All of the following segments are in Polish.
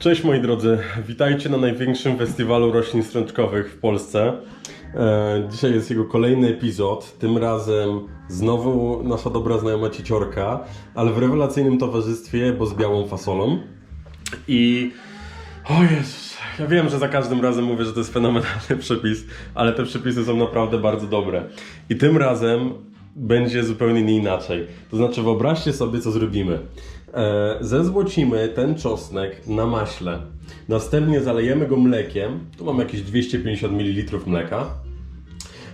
Cześć moi drodzy, witajcie na największym festiwalu roślin strączkowych w Polsce. E, dzisiaj jest jego kolejny epizod, tym razem znowu nasza dobra znajoma Cieciorka, ale w rewelacyjnym towarzystwie, bo z białą fasolą. I... O Jezus, ja wiem, że za każdym razem mówię, że to jest fenomenalny przepis, ale te przepisy są naprawdę bardzo dobre. I tym razem będzie zupełnie nie inaczej. To znaczy, wyobraźcie sobie, co zrobimy. E, zezłocimy ten czosnek na maśle. Następnie zalejemy go mlekiem. Tu mam jakieś 250 ml mleka.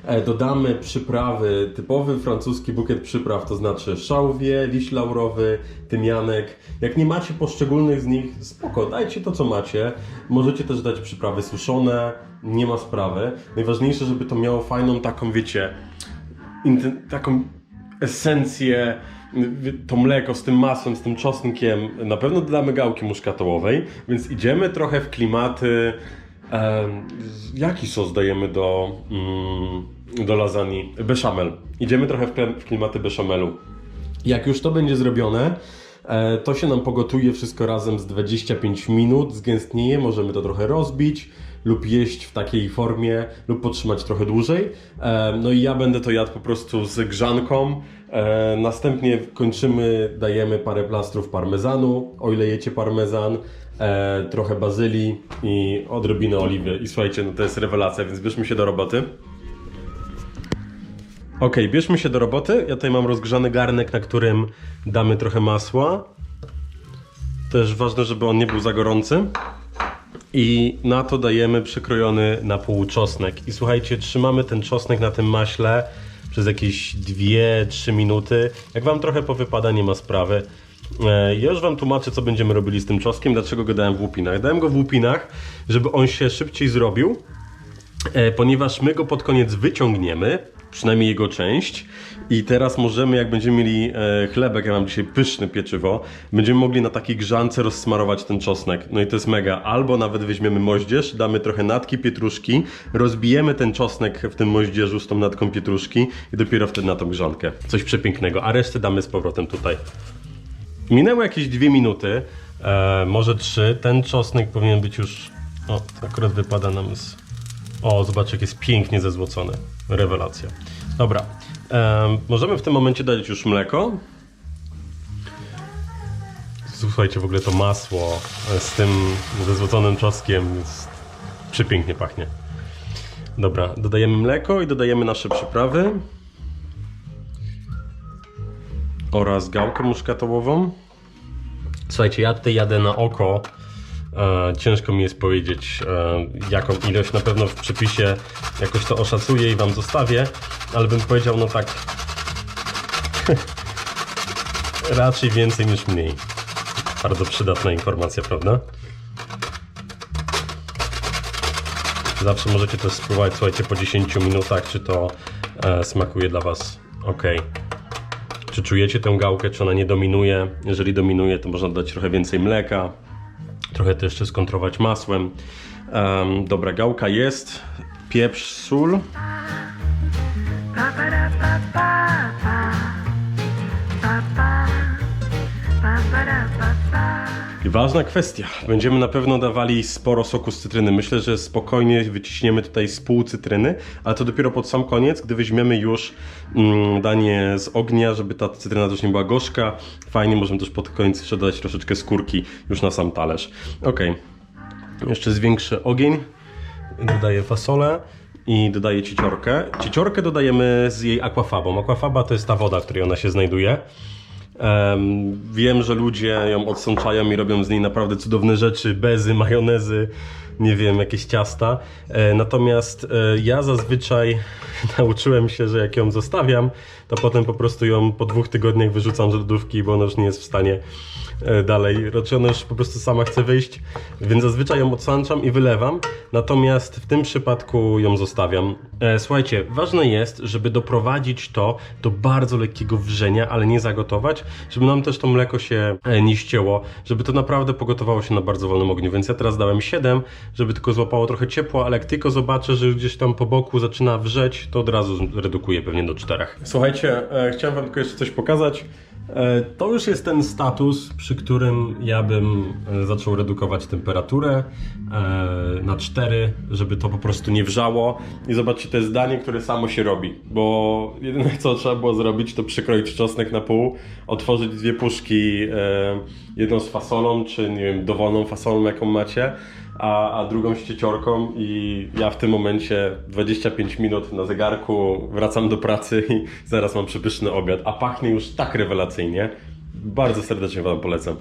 E, Dodamy przyprawy, typowy francuski bukiet przypraw, to znaczy szałwie, liść laurowy, tymianek. Jak nie macie poszczególnych z nich, spoko, dajcie to co macie. Możecie też dać przyprawy suszone, nie ma sprawy. Najważniejsze, żeby to miało fajną taką, wiecie, taką esencję, to mleko z tym masłem, z tym czosnkiem. Na pewno dodamy gałki muszkatołowej, więc idziemy trochę w klimaty. em, jaki sos dajemy do, mm, do lasagne? Beszamel. Idziemy trochę w, w klimaty beszamelu. Jak już to będzie zrobione, e, to się nam pogotuje wszystko razem z 25 minut, zgęstnieje, możemy to trochę rozbić lub jeść w takiej formie lub potrzymać trochę dłużej. E, No i ja będę to jadł po prostu z grzanką. E, Następnie kończymy, dajemy parę plastrów parmezanu, o ile jecie parmezan, e, trochę bazylii i odrobinę oliwy. I słuchajcie, no to jest rewelacja, więc bierzmy się do roboty. Ok, bierzmy się do roboty. Ja tutaj mam rozgrzany garnek, na którym damy trochę masła. Też ważne, żeby on nie był za gorący. I na to dajemy przykrojony na pół czosnek. I słuchajcie, trzymamy ten czosnek na tym maśle przez jakieś 2-3 minuty. Jak wam trochę powypada, nie ma sprawy. E, Ja już wam tłumaczę, co będziemy robili z tym czosnkiem, dlaczego go dałem w łupinach. Dałem go w łupinach, żeby on się szybciej zrobił, E, ponieważ my go pod koniec wyciągniemy, przynajmniej jego część. I teraz możemy, jak będziemy mieli e, chlebek, ja mam dzisiaj pyszne pieczywo, będziemy mogli na takiej grzance rozsmarować ten czosnek. No i to jest mega. Albo nawet weźmiemy moździerz, damy trochę natki pietruszki, rozbijemy ten czosnek w tym moździerzu z tą natką pietruszki i dopiero wtedy na tą grzankę. Coś przepięknego. A resztę damy z powrotem tutaj. Minęły jakieś dwie minuty, e, może trzy. Ten czosnek powinien być już. O, to akurat wypada nam z. O, zobacz, jak jest pięknie zezłocony. Rewelacja. Dobra. em, możemy w tym momencie dać już mleko. Słuchajcie, w ogóle to masło e, z tym zezłoconym czosnkiem jest przepięknie pachnie. Dobra, dodajemy mleko i dodajemy nasze przyprawy oraz gałkę muszkatołową. Słuchajcie, ja tutaj jadę na oko. E, ciężko mi jest powiedzieć, e, jaką ilość. Na pewno w przepisie jakoś to oszacuję i Wam zostawię, ale bym powiedział, no tak. raczej więcej niż mniej. Bardzo przydatna informacja, prawda? Zawsze możecie też spróbować, słuchajcie, po 10 minutach, czy to e, smakuje dla Was ok. Czy czujecie tę gałkę, czy ona nie dominuje? Jeżeli dominuje, to można dodać trochę więcej mleka, trochę to jeszcze skontrować masłem. Em, dobra, gałka jest. Pieprz, sól. Ważna kwestia. Będziemy na pewno dawali sporo soku z cytryny. Myślę, że spokojnie wyciśniemy tutaj z pół cytryny, ale to dopiero pod sam koniec, gdy weźmiemy już mm, danie z ognia, żeby ta cytryna też nie była gorzka. Fajnie, możemy też pod koniec jeszcze dodać troszeczkę skórki już na sam talerz. Ok. Jeszcze zwiększę ogień. Dodaję fasolę i dodaję cieciorkę. Cieciorkę dodajemy z jej akwafabą. Akwafaba to jest ta woda, w której ona się znajduje. Em, wiem, że ludzie ją odsączają i robią z niej naprawdę cudowne rzeczy, bezy, majonezy, nie wiem, jakieś ciasta. E, natomiast e, ja zazwyczaj nauczyłem się, że jak ją zostawiam, to potem po prostu ją po dwóch tygodniach wyrzucam z lodówki, bo ona już nie jest w stanie e, dalej. Raczej ona już po prostu sama chce wyjść, więc zazwyczaj ją odsączam i wylewam. Natomiast w tym przypadku ją zostawiam. Słuchajcie, ważne jest, żeby doprowadzić to do bardzo lekkiego wrzenia, ale nie zagotować, żeby nam też to mleko się nie ścięło, żeby to naprawdę pogotowało się na bardzo wolnym ogniu. Więc ja teraz dałem 7, żeby tylko złapało trochę ciepła, ale jak tylko zobaczę, że gdzieś tam po boku zaczyna wrzeć, to od razu redukuję pewnie do 4. Słuchajcie, e, chciałem wam tylko jeszcze coś pokazać. E, To już jest ten status, przy którym ja bym e, zaczął redukować temperaturę e, na 4, żeby to po prostu nie wrzało. I zobaczcie, to jest danie, które samo się robi, bo jedyne co trzeba było zrobić, to przykroić czosnek na pół, otworzyć dwie puszki, e, jedną z fasolą, czy nie wiem, dowolną fasolą, jaką macie, a, a drugą z cieciorką i ja w tym momencie 25 minut na zegarku, wracam do pracy i zaraz mam przepyszny obiad, a pachnie już tak rewelacyjnie. Bardzo serdecznie Wam polecam.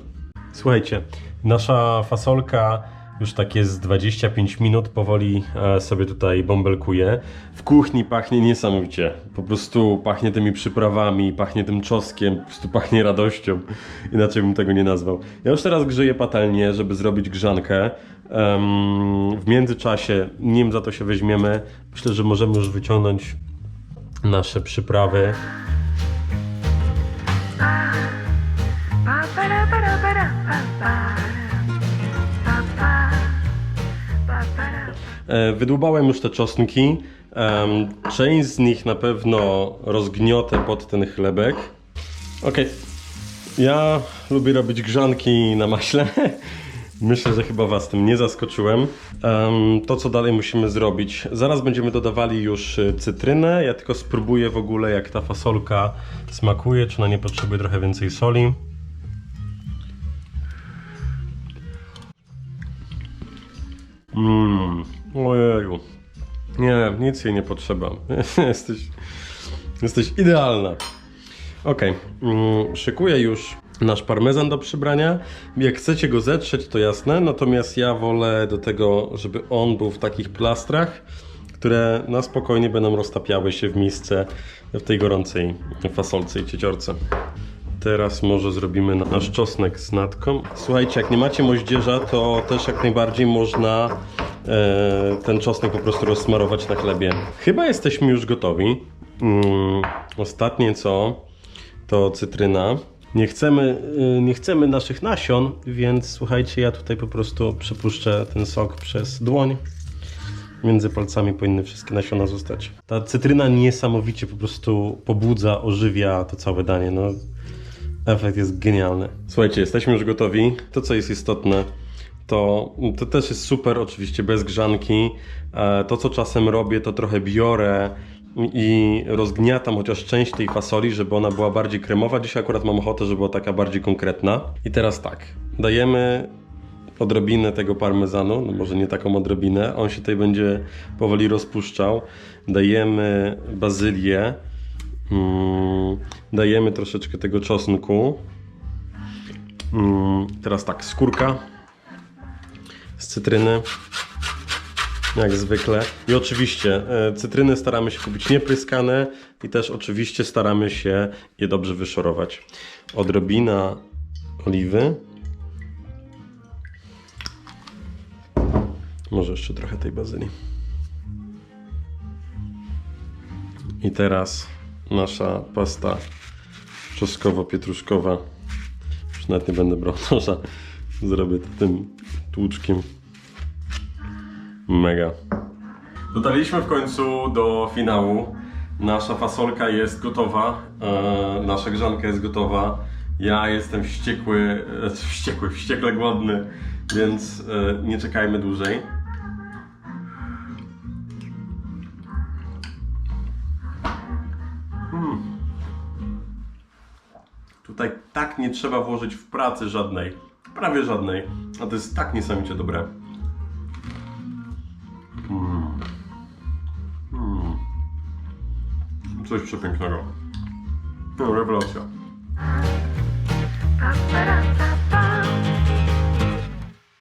Słuchajcie, nasza fasolka już tak jest 25 minut, powoli e, sobie tutaj bąbelkuje. W kuchni pachnie niesamowicie. Po prostu pachnie tymi przyprawami, pachnie tym czosnkiem, po prostu pachnie radością. Inaczej bym tego nie nazwał. Ja już teraz grzeję patelnię, żeby zrobić grzankę. W międzyczasie, nim za to się weźmiemy, myślę, że możemy już wyciągnąć nasze przyprawy. Wydłubałem już te czosnki. Część z nich na pewno rozgniotę pod ten chlebek. Okej. Ja lubię robić grzanki na maśle. Myślę, że chyba Was tym nie zaskoczyłem. Em, to, co dalej musimy zrobić. Zaraz będziemy dodawali już y, cytrynę. Ja tylko spróbuję w ogóle, jak ta fasolka smakuje, czy ona nie potrzebuje trochę więcej soli. Mmm, ojeju. Nie, nic jej nie potrzeba. jesteś, jesteś idealna. Okej, mm, szykuję już nasz parmezan do przybrania. Jak chcecie go zetrzeć, to jasne, natomiast ja wolę do tego, żeby on był w takich plastrach, które na spokojnie będą roztapiały się w misce w tej gorącej fasolce i cieciorce. Teraz może zrobimy nasz czosnek z natką. Słuchajcie, jak nie macie moździerza, to też jak najbardziej można ten czosnek po prostu rozsmarować na chlebie. Chyba jesteśmy już gotowi. Mm, ostatnie co, to cytryna. Nie chcemy, y, nie chcemy naszych nasion, więc słuchajcie, ja tutaj po prostu przepuszczę ten sok przez dłoń. Między palcami powinny wszystkie nasiona zostać. Ta cytryna niesamowicie po prostu pobudza, ożywia to całe danie. No, efekt jest genialny. Słuchajcie, jesteśmy już gotowi. To, co jest istotne, to, to też jest super, oczywiście bez grzanki. E, To, co czasem robię, to trochę biorę i rozgniatam chociaż część tej fasoli, żeby ona była bardziej kremowa. Dzisiaj akurat mam ochotę, żeby była taka bardziej konkretna. I teraz tak, dajemy odrobinę tego parmezanu, no może nie taką odrobinę, on się tutaj będzie powoli rozpuszczał. Dajemy bazylię, mm, dajemy troszeczkę tego czosnku. Mm, teraz tak, skórka z cytryny. Jak zwykle. I oczywiście e, cytryny staramy się kupić niepryskane i też oczywiście staramy się je dobrze wyszorować. Odrobina oliwy. Może jeszcze trochę tej bazylii. I teraz nasza pasta czosnkowo-pietruszkowa. Już nawet nie będę brał noża. Zrobię to tym tłuczkiem. Mega. Dotarliśmy w końcu do finału. Nasza fasolka jest gotowa. E, nasza grzanka jest gotowa. Ja jestem wściekły, e, wściekły, wściekle głodny, więc e, nie czekajmy dłużej. Tak nie trzeba włożyć w pracy żadnej. Prawie żadnej. A to jest tak niesamowicie dobre. Coś przepięknego. No, rewelacja.